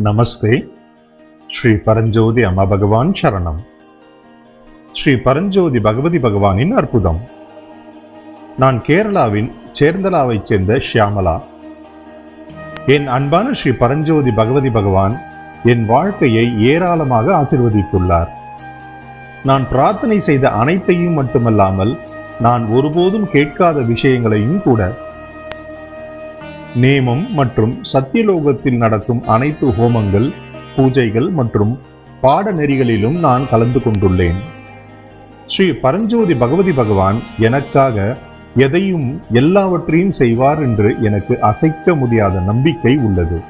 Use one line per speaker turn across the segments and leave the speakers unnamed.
நமஸ்தே. ஸ்ரீ பரஞ்சோதி அம்மா பகவான் சரணம். ஸ்ரீ பரஞ்சோதி பகவதி பகவானின் அற்புதம். நான் கேரளாவின் சேர்ந்தலாவைச் சேர்ந்த ஷியாமலா. என் அன்பான ஸ்ரீ பரஞ்சோதி பகவதி பகவான் என் வாழ்க்கையை ஏராளமாக ஆசிர்வதித்துள்ளார். நான் பிரார்த்தனை செய்த அனைத்தையும் மட்டுமல்லாமல் நான் ஒருபோதும் கேட்காத விஷயங்களையும் கூட நேமம் மற்றும் சத்தியலோகத்தில் நடக்கும் அனைத்து ஹோமங்கள் பூஜைகள் மற்றும் பாடநெறிகளிலும் நான் கலந்து கொண்டுள்ளேன். ஸ்ரீ பரஞ்சோதி பகவதி பகவான் எனக்காக எதையும் எல்லாவற்றையும் செய்வார் என்று எனக்கு அசைக்க முடியாத நம்பிக்கை உள்ளது.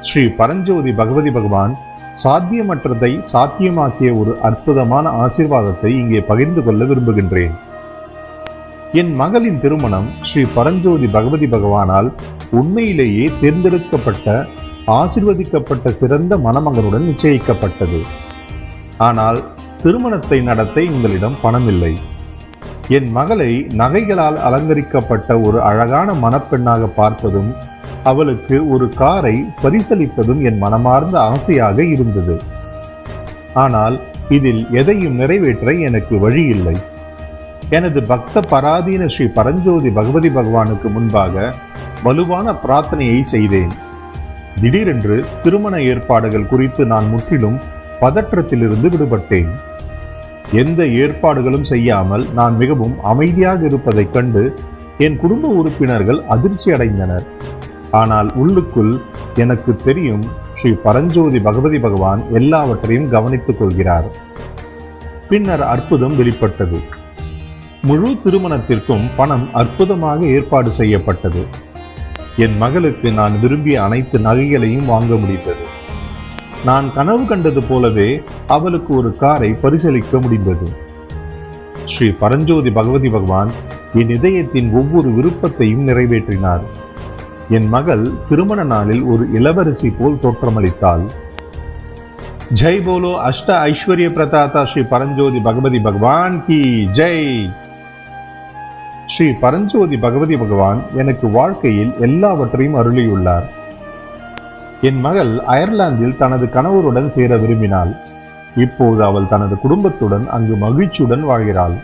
ஸ்ரீ பரஞ்சோதி பகவதி பகவான் சாத்தியமற்றதை சாத்தியமாக்கிய ஒரு அற்புதமான ஆசீர்வாதத்தை இங்கே பகிர்ந்து கொள்ள விரும்புகின்றேன். என் மகளின் திருமணம் ஸ்ரீ பரஞ்சோதி பகவதி பகவானால் உண்மையிலேயே தேர்ந்தெடுக்கப்பட்ட ஆசிர்வதிக்கப்பட்ட சிறந்த மணமகனுடன் நிச்சயிக்கப்பட்டது. ஆனால் திருமணத்தை நடத்த எங்களிடம் பணமில்லை. என் மகளை நகைகளால் அலங்கரிக்கப்பட்ட ஒரு அழகான மணப்பெண்ணாக பார்ப்பதும் அவளுக்கு ஒரு காரை பரிசளிப்பதும் என் மனமார்ந்த ஆசையாக இருந்தது. ஆனால் இதில் எதையும் நிறைவேற்ற எனக்கு வழி இல்லை எனது பக்த பராதீன ஸ்ரீ பரஞ்சோதி பகவதி பகவானுக்கு முன்பாக வலுவான பிரார்த்தனையை செய்தேன். திடீரென்று திருமண ஏற்பாடுகள் குறித்து நான் முற்றிலும் பதற்றத்திலிருந்து விடுபட்டேன். எந்த ஏற்பாடுகளும் செய்யாமல் நான் மிகவும் அமைதியாக இருப்பதைக் கண்டு என் குடும்ப உறுப்பினர்கள் அதிர்ச்சி அடைந்தனர். ஆனால் உள்ளுக்குள் எனக்கு தெரியும் ஸ்ரீ பரஞ்சோதி பகவதி பகவான் எல்லாவற்றையும் கவனித்துக் கொள்கிறார். பின்னர் அற்புதம் வெளிப்பட்டது. முழு திருமணத்திற்கும் பணம் அற்புதமாக ஏற்பாடு செய்யப்பட்டது. என் மகளுக்கு நான் விரும்பிய அனைத்து நகைகளையும் வாங்க முடிந்தது. நான் கனவு கண்டது போலவே அவளுக்கு ஒரு காரை பரிசளிக்க முடிந்தது. ஸ்ரீ பரஞ்சோதி பகவதி பகவான் என் இதயத்தின் ஒவ்வொரு விருப்பத்தையும் நிறைவேற்றினார். என் மகள் திருமண நாளில் ஒரு இளவரசி போல் தோற்றமளித்தாள். ஜெய் போலோ அஷ்ட ஐஸ்வர்ய பிரதாதா ஸ்ரீ பரஞ்சோதி பகவதி பகவான் கி ஜெய் ஸ்ரீ பரஞ்சோதி பகவதி பகவான் எனக்கு வாழ்க்கையில் எல்லாவற்றையும் அருளியுள்ளார். என் மகள் அயர்லாந்தில் தனது கணவருடன் சேர விரும்பினாள். இப்போது அவள் தனது குடும்பத்துடன் அங்கு மகிழ்ச்சியுடன் வாழ்கிறாள்.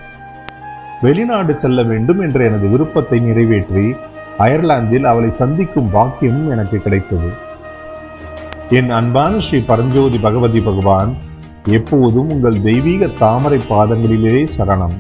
வெளிநாடு செல்ல வேண்டும் என்ற எனது விருப்பத்தை நிறைவேற்றி அயர்லாந்தில் அவளை சந்திக்கும் பாக்கியம் எனக்கு கிடைத்தது. என் அன்பான ஸ்ரீ பரஞ்சோதி பகவதி பகவான் எப்போதும் உங்கள் தெய்வீக தாமரை பாதங்களிலே சரணம்.